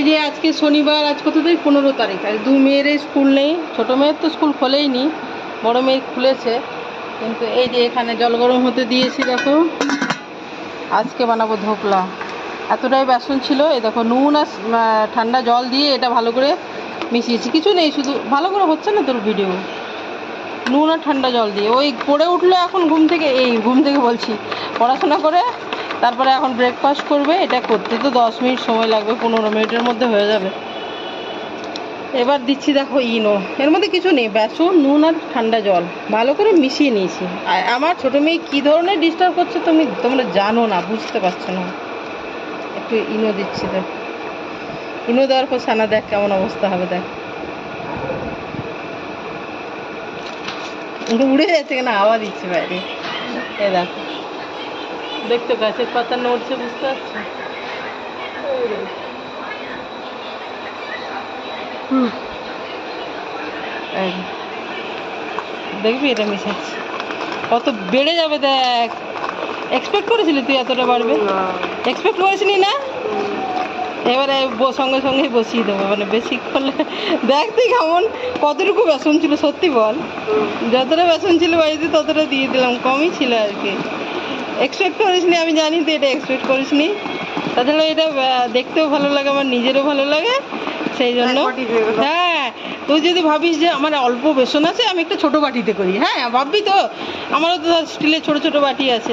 এই যে আজকে শনিবার, আজ কত তারিখ? পনেরো তারিখ। আজ দু মেয়ের স্কুল নেই, ছোটো মেয়ের তো স্কুল খোলেই নি বড়ো মেয়ের খুলেছে। কিন্তু এই যে এখানে জল গরম হতে দিয়েছি, দেখো। আজকে বানাবো ধোকলা। এতটাই বেসন ছিল, এই দেখো নুন আর ঠান্ডা জল দিয়ে এটা ভালো করে মিশিয়েছি। কিছু নেই, শুধু ভালো করে হচ্ছে না তোর ভিডিও নুন আর ঠান্ডা জল দিয়ে। ওই পড়ে উঠল এখন ঘুম থেকে, এই ঘুম থেকে বলছি, পড়াশোনা করে তারপরে এখন ব্রেকফাস্ট করবে, এটা করতে তো দশ মিনিট সময় লাগবে, পনেরো মিনিটের মধ্যে হয়ে যাবে। এবার দিচ্ছি দেখো ইনো, এর মধ্যে কিছু নেই, বেসন, নুন আর ঠান্ডা জল, ভালো করে মিশিয়ে নিয়েছি। আর আমার ছোটো মেয়ে কী ধরনের ডিস্টার্ব করছে তুমি, তোমরা জানো না, বুঝতে পারছ না। একটু ইনো দিচ্ছি দেখ। ইনো দেওয়ার পর সানা দেখ কেমন অবস্থা হবে, দেখ। উড়ে যাচ্ছে কেন হাওয়া দিচ্ছে বাইরে। এ দেখো। দেখতো গাছের পাতা নড়ছে বুঝতে পারছ। দেখবি এটা মিশাচ্ছি কত বেড়ে যাবে দেখ। এক্সপেক্ট করেছিলি তুই এতটা বাড়বে? এক্সপেক্ট করেছিলি না? এবারে সঙ্গে সঙ্গেই বসিয়ে দেবো মানে বেশি করলে দেখ তুই কেমন কতটুকু বেসন ছিল সত্যি বল। যতটা বেসন ছিল বাড়িতে ততটা দিয়ে দিলাম কমই ছিল আর কি। এক্সপেক্ট করিসনি আমি জানি তুই এটা এক্সপেক্ট করিসনি। তাছাড়া এটা দেখতেও ভালো লাগে আমার নিজেরও ভালো লাগে সেই জন্য। হ্যাঁ তুই যদি ভাবিস যে আমার অল্প বেসন আছে আমি একটা ছোট বাটিতে করি। হ্যাঁ ভাববি তো আমারও তো স্টিলের ছোট ছোট বাটি আছে।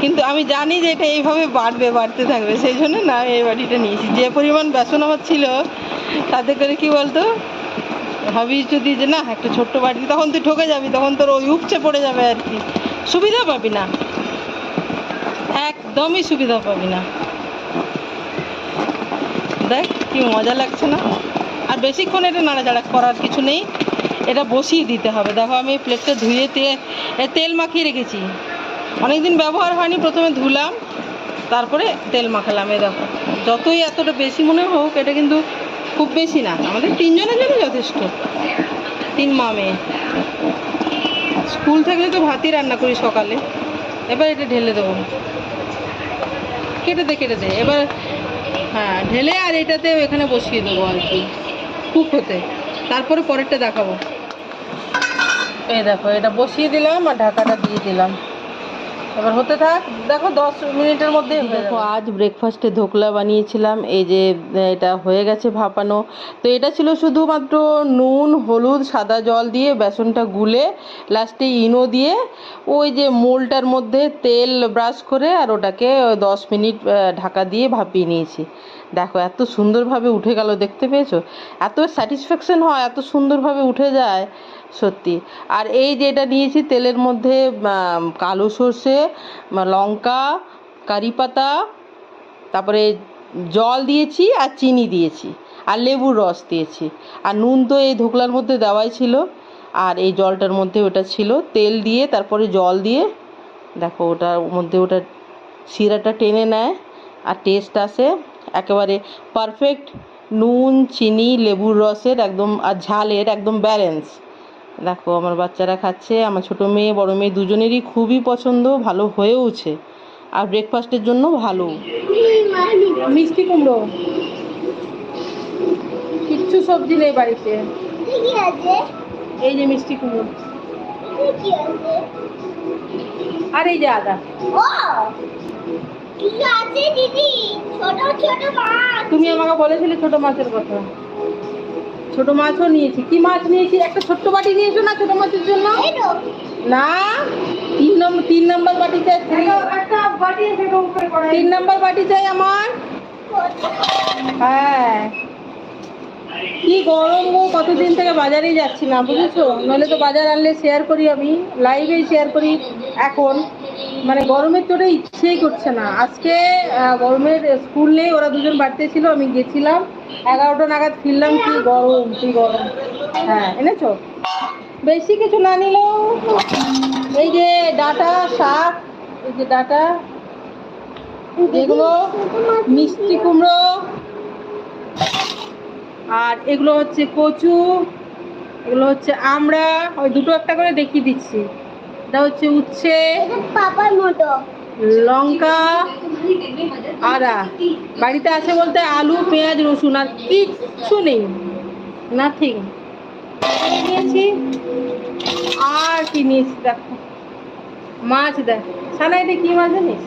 কিন্তু আমি জানি যে এটা এইভাবে বাড়বে বাড়তে থাকবে সেই জন্য না আমি এই বাটিটা নিয়েছি। যে পরিমাণ বেসন আমার ছিল তাতে করে কি বলতো ভাবিস যদি যে না একটা ছোট্ট বাটি তখন তুই ঠকে যাবি তখন তোর ওই উপচে পড়ে যাবে আর কি। সুবিধা পাবি না। একদমই সুবিধা পাবি না। দেখ, কি মজা লাগছে না? আর বেশিক্ষণ এটা নাড়াচাড়া করার কিছু নেই। এটা বসিয়ে দিতে হবে। দেখো, আমি প্লেটটা ধুয়ে তেল মাখিয়ে রেখেছি। অনেকদিন ব্যবহার হয়নি, প্রথমে ধুলাম, তারপরে তেল মাখালাম। এই দেখো, যতই এতটা বেশি মনে হোক, এটা কিন্তু খুব বেশি না। আমাদের তিনজনের জন্য যথেষ্ট। তিন মা মেয়ে। স্কুল থাকলে তো ভাতই রান্না করি সকালে। এবার এটা ঢেলে দেবো। কেটে দে কেটে দে। এবার হ্যাঁ ঢেলে আর এটাতে এখানে বসিয়ে দেবো আর কি। কুক হতে তারপরে পরেরটা দেখাবো। এই দেখো, এটা বসিয়ে দিলাম আর ঢাকাটা দিয়ে দিলাম। এবার হতে থাক দেখো দশ মিনিটের মধ্যে দেখো আজ ব্রেকফাস্টে ধোকলা বানিয়েছিলাম এই যে এটা হয়ে গেছে ভাপানো। তো এটা ছিল শুধুমাত্র নুন হলুদ সাদা জল দিয়ে বেসনটা গুলে লাস্টে ইনো দিয়ে ওই যে মোলটার মধ্যে তেল ব্রাশ করে আর ওটাকে দশ মিনিট ঢাকা দিয়ে ভাপিয়ে নিয়েছি। দেখো এত সুন্দরভাবে উঠে গেল দেখতে পেয়েছ? এত স্যাটিসফ্যাকশন হয় এত সুন্দরভাবে উঠে যায়। সত্যি। আর এই যে এটা নিয়েছি, তেলের মধ্যে কালো সর্ষে লঙ্কা, কারি পাতা, তারপরে জল দিয়েছি আর চিনি দিয়েছি আর লেবুর রস দিয়েছি। আর নুন তো এই ধোকলার মধ্যে দেওয়াই ছিল। আর এই জলটার মধ্যে ওটা ছিল। তেল দিয়ে, তারপরে জল দিয়ে, দেখো ওটার মধ্যে ওটা শিরাটা টেনে নেয় আর টেস্ট আসে। একেবারে পারফেক্ট নুন, চিনি, লেবুর রসের একদম আর ঝালের একদম ব্যালেন্স দেখো আমার বাচ্চারা খাচ্ছে আমার ছোটো মেয়ে বড় মেয়ে দুজনেরই খুবই পছন্দ ভালো হয়েওছে। আর ব্রেকফাস্টের জন্য ভালো। মিষ্টি কুমড়ো। কিচ্ছু সবজি নেই বাড়িতে। এই যে মিষ্টি কুমড়ো। আর এই যে আদা। ও কি আছে দিদি ছোট ছোট মাছ তুমি আমাকে বলেছিলে ছোট মাছের কথা। ছোট মাছও নিয়েছি। কি মাছ নিয়েছি? একটা ছোট্ট বাটি নিয়েছো না ছোট মাছের জন্য? না? তিন নম্বর তিন নম্বর বাটি চাই একটা বাটি আছে উপরে তিন নম্বর বাটি চাই আমার হ্যাঁ। কি গরম গো, কতদিন থেকে বাজারেই যাচ্ছি না, বুঝেছ? নইলে তো বাজার আনলে শেয়ার করি আমি লাইভেই শেয়ার করি এখন। মানে গরমের চোটে ইচ্ছেই করছে না। আজকে গরমের স্কুল নেই, ওরা দুজন বাড়িতে ছিল, আমি গেছিলাম। এগারোটা নাগাদ ফিরলাম, কি গরম কি গরম। হ্যাঁ এনেছো? বেশি কিছু না নিলেও, এই যে ডাটা, শাক, এই যে ডাটা, এগুলো, মিষ্টি কুমড়ো আর এগুলো হচ্ছে কচু এগুলো হচ্ছে আমরা ওই দুটো একটা করে দেখিয়ে দিচ্ছি। এটা হচ্ছে উচ্ছে পাপার মতো। লঙ্কা আদা। বাড়িতে আছে বলতে আলু পেঁয়াজ রসুন আর কিচ্ছু নেই। নাথিং নিয়েছি। আর কি নিয়েছি দেখো। মাছ দেখ। সানা এটা কি মাছ জানিস?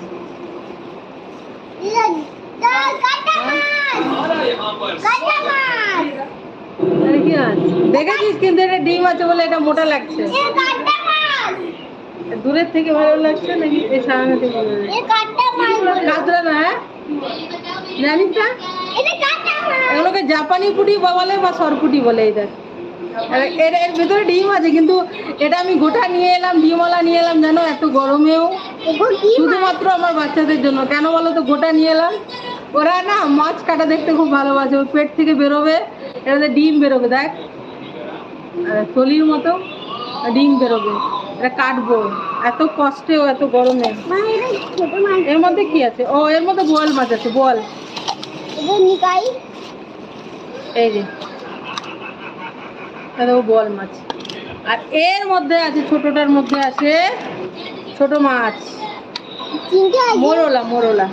দেখেছিস কিন্তু এটা ডিম আছে বলে এটা মোটা লাগছে দূরের থেকে ভালো লাগছে নাকি এই সামনে থেকে ভালো লাগছে? এ কাটা মাছ বলে। কাতলা না হ্যাঁ জানিস না এগুলোকে জাপানি পুটি বলে বা সরপুটি বলে এদের আর এর এর ভেতরে ডিম আছে কিন্তু এটা আমি গোটা নিয়ে এলাম ডিমওয়ালা নিয়ে এলাম জানো এত গরমেও শুধুমাত্র আমার বাচ্চাদের জন্য কেন বলো তো গোটা নিয়ে এলাম ওরা না মাছ কাটা দেখতে খুব ভালোবাসে ওর পেট থেকে বেরোবে এটাতে ডিম বেরোবে দেখ। থলির মতো ডিম বেরোবে এটা কাটবো। এত কষ্টেও এত গরমে। এর মধ্যে কি আছে? ও এর মধ্যে বোয়াল মাছ আছে বল এই যে। দেখো বোয়াল মাছ। আর এর মধ্যে আছে ছোটটার মধ্যে আছে ছোট মাছ। মোরলা মোরলা।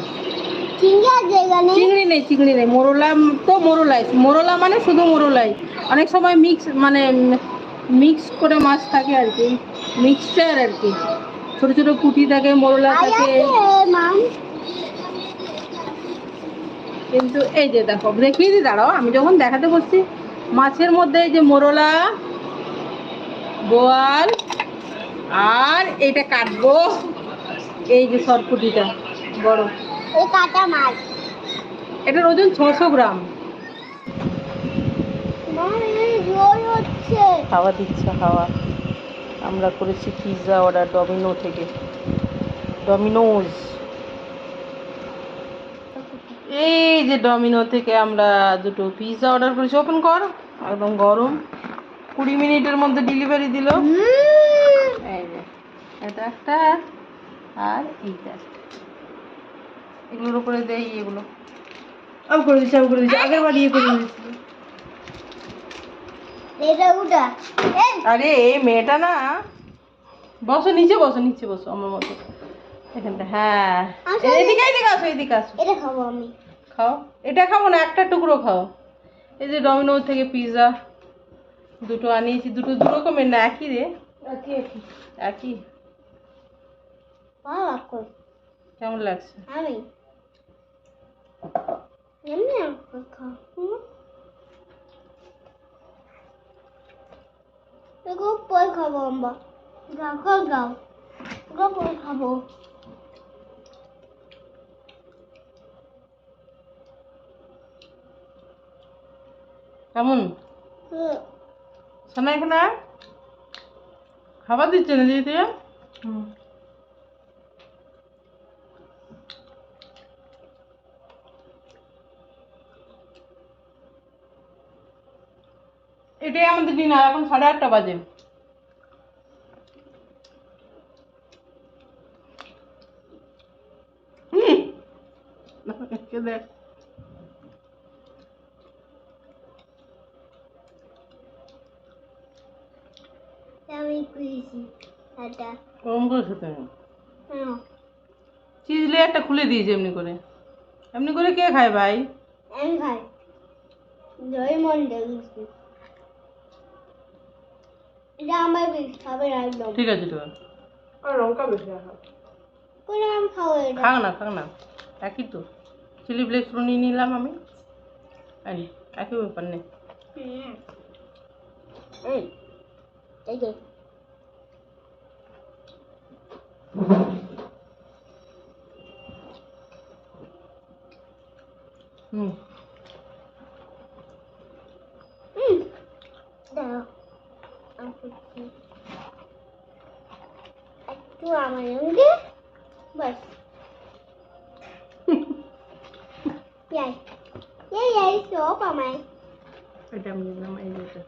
চিংড়ি নেই চিংড়ি নেই। মোরলা তো মোরলাই। মোরলা মানে শুধু মোরলাই। অনেক সময় মিক্স মানে মিক্স করে মাছ থাকে আর কি। মিক্সচার আর কি। ছোট ছোট পুঁটি থাকে মোরলা থাকে। কিন্তু এই যে দেখো দেখিয়ে দিই দাঁড়াও। আমি যখন দেখাতে বসছি মাছের মধ্যে এই যে মোরলা বোয়াল আর এইটা কাটবো। এই যে সরপুটিটা বড়। এই কাটা মাছ। এটার ওজন ছশো গ্রাম। হাওয়া দিচ্ছে হাওয়া। আমরা করেছি পিৎজা অর্ডার ডমিনো থেকে। ডমিনোজ এই যে ডমিনো থেকে আমরা দুটো পিৎজা অর্ডার করেছি। ওপেন কর একদম গরম। কুড়ি মিনিটের মধ্যে ডেলিভারি দিল। এই যে এটা একটা আর এইটা একটা। এগুলোর উপরে দেয় এগুলো। আব করে দিচ্ছি আব করে দিচ্ছি। আগের বার ইয়ে করে উঠা। আরে এই মেয়েটা না বসো নিচে বসো নিচে বসো আমার মতো। এখানটা হ্যাঁ। এদিকে এদিকে আসো এদিকে আসো। এটা খাব আমি। খাও। এটা খাব না একটা টুকরো খাও। এই যে ডমিনো থেকে পিৎজা দুটো আনিয়েছি দুটো দু রকমের না একই রে। একই কেমন লাগছে? আমি। এগো পরে খাব আমরা পরে খাব কেমন এখানে খাবার দিচ্ছে না দিদি হুম এটাই আমাদের ডিনার এখন সাড়ে আটটা বাজে। হুম। দেখ। করে খেতে হ্যাঁ। চিজ লেয়ারটা খুলে দিয়েছে এমনি করে। এমনি করে কে খায় ভাই? আমি খাই। জয় মন দেখছি এটা আমার বেশ খাবে না একদম ঠিক আছে আছে। আর লঙ্কা বেশি রাখা। কোনো আমি খাব এটা খাক না খাক না। একই তো। চিলি ফ্লেক্স নিয়ে নিলাম আমি। আরে একই ব্যাপার নেই এই এই যে হুম হুম দাও আমি করছি। একটু আমার সঙ্গে বাস। ইয়াই ইয়াই ইয়াই সব আমায়। এটা আমি নিলাম এই যেটা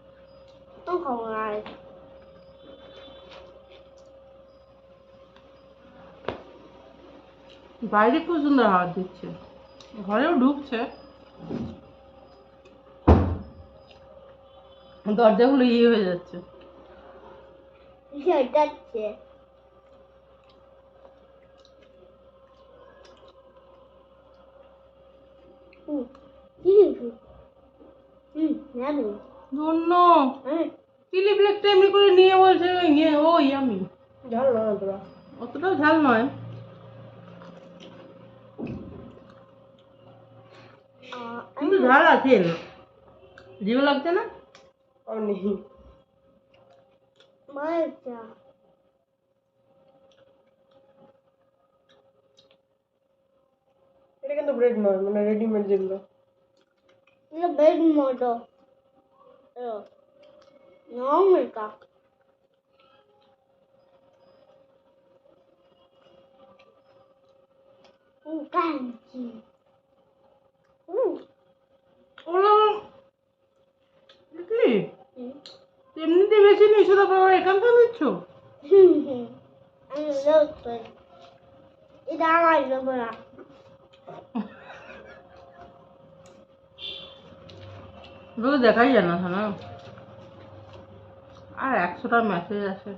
তো খাব না আর বাইরে খুব সুন্দর হাওয়া দিচ্ছে। ঘরেও ঢুকছে। দরজাগুলো ইয়ে হয়ে যাচ্ছে। যাচ্ছে। হুম জন্য? হ্যাঁ। এমনি করে নিয়ে বলছে ইয়ে ও ইয়ামি। ঝাল না তোরা অতটাও ঝাল নয়। কিন্তু ঝাল আছে না জিভে লাগছে না? এটা কিন্তু ব্রেড নয় মানে রেডিমেড যেগুলো। এটা বেড মতো নর্মালটা হুম। কাঞ্চি হুম ওগুলো কি এমনিতে বেশি এখানটা দিচ্ছ আমি এটা আমার না এগুলো দেখাই যায় না না আর একশোটা মেসেজ আছে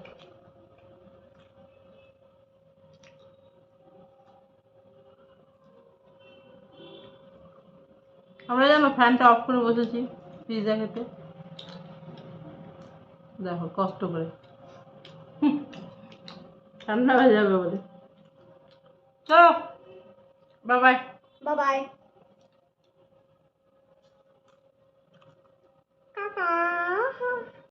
আমরা জানো ফ্যানটা অফ করে বসেছি পিৎজা খেতে। দেখো, কষ্ট করে। ঠান্ডা হয়ে যাবে বলে। চলো। 拜拜拜拜嘎嘎